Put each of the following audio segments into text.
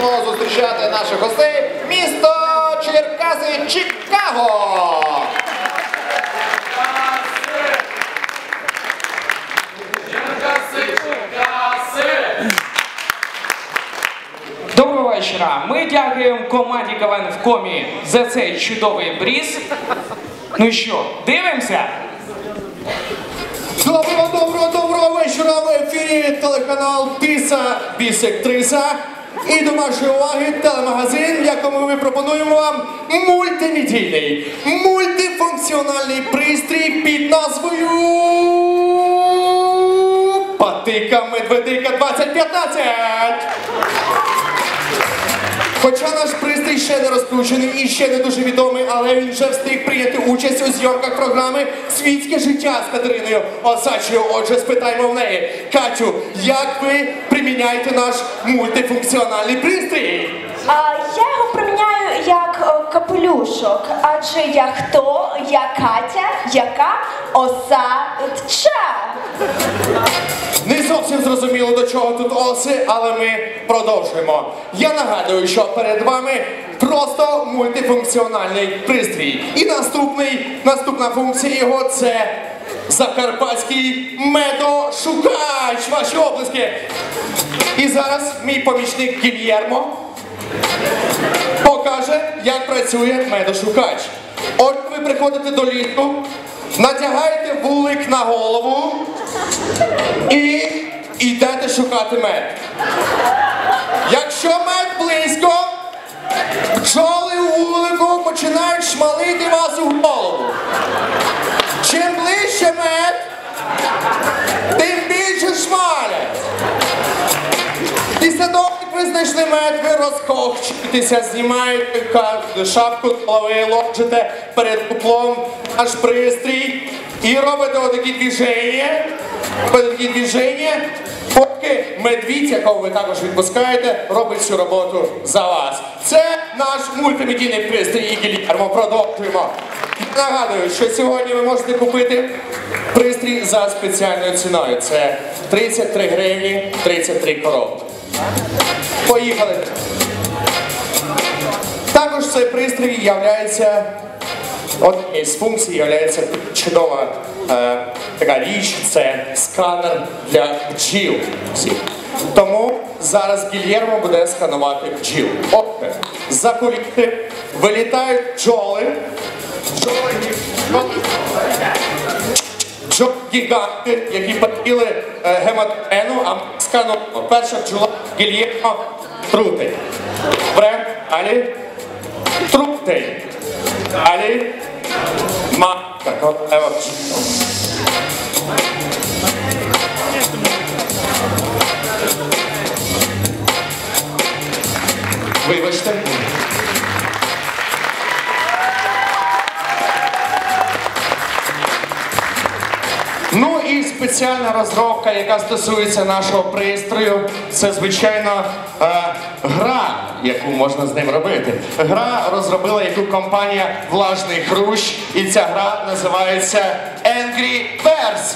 зустрічати наших гостей місто Черкаси Чикаго. Доброго вечора. Ми дякуємо команді КВН в комі за цей чудовий бріз. Ну і що, дивимося? Доброго, доброго, доброго вечора в ефірі телеканал Тиса Бісектриса. І до вашої уваги телемагазин, в якому ми пропонуємо вам мультимедійний, мультифункціональний пристрій під назвою Патика Медведика 2015. Хоча наш пристрій ще не розкручений і ще не дуже відомий, але він вже встиг прийняти участь у зйомках програми Світське життя з Катериною Осадчою. Отже, спитаємо в неї, Катю, як ви приміняєте наш мультифункціональний пристрій? А я його приміняю як е, капелюшок, адже я хто, я Катя, яка оса тча. Не зовсім зрозуміло до чого тут оси, але ми продовжуємо. Я нагадую, що перед вами просто мультифункціональний пристрій. І наступний, наступна функція його це закарпатський медошукач. Ваші облиски. І зараз мій помічник Гільєрмо покаже, як працює медошукач. От ви приходите до лісу, надягаєте вулик на голову і йдете шукати мед. Якщо мед близько, бджоли у вулику починають шмалити вас у голову. Чим ближче мед, тим більше шмалять. Після того, як ви знайшли мед, ви розкохчуєтеся, знімаєте шапку з голови, ложите перед куплом наш пристрій і робите отакі движення, такі движення, поки медвідь, якого ви також відпускаєте, робить всю роботу за вас. Це наш мультимедійний пристрій і Гільєрмо. Продовжуємо. Нагадую, що сьогодні ви можете купити пристрій за спеціальною ціною. Це 33 гривні, 33 коробки. Поїхали. Також цей пристрій являється однією з функцій являється чудова е, така річ, це сканер для бджіл. Тому зараз Гільєрмо буде сканувати бджіл. Отже, за куліти вилітають бджоли. Бджоли, гіганти, які поїли е, гематену, а ми скануємо. Перша бджола Гільєрмо трутень. Добре, далі. Трутень. Далі. Матка. королева бджіл. Вибачте. Ну і спеціальна розробка, яка стосується нашого пристрою, це звичайно е, гра, яку можна з ним робити. Гра розробила яку компанія Влажний Хрущ, і ця гра називається Angry Birds.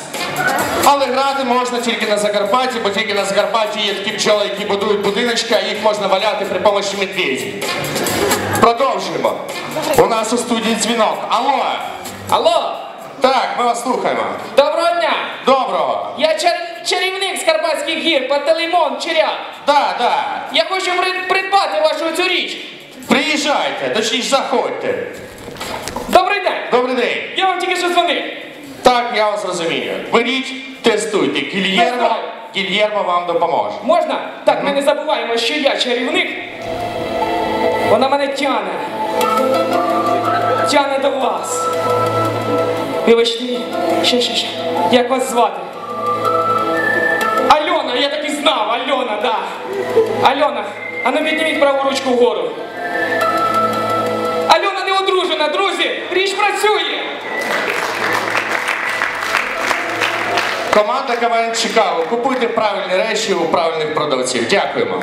Але грати можна тільки на Закарпатті, бо тільки на Закарпатті є такі пчоли, які будують будиночки, а їх можна валяти при помощі медведів. Продовжуємо. У нас у студії дзвінок. Алло! Алло, Так, ми вас слухаємо. доброго дня! Доброго. Я чар- чарівник з Карпатських гір, Пантелеймон Черяк. Да, да. Я хочу при- придбати вашу цю річ. Приїжджайте, точніше заходьте. Добрий день! Добрий день. Я вам тільки що дзвонив. Так, я вас розумію. Беріть, тестуйте. Гільєрмо, Тестую. Гільєрмо вам допоможе. Можна? Так, ми не забуваємо, що я чарівник. Вона мене тяне. Тяне до вас. Вибачте, ще, ще, ще. Як вас звати? Да. Альона, а ну підніміть праву ручку вгору. Альона не одружена, друзі! Річ працює! Команда КВН Чикаго. Купуйте правильні речі у правильних продавців. Дякуємо.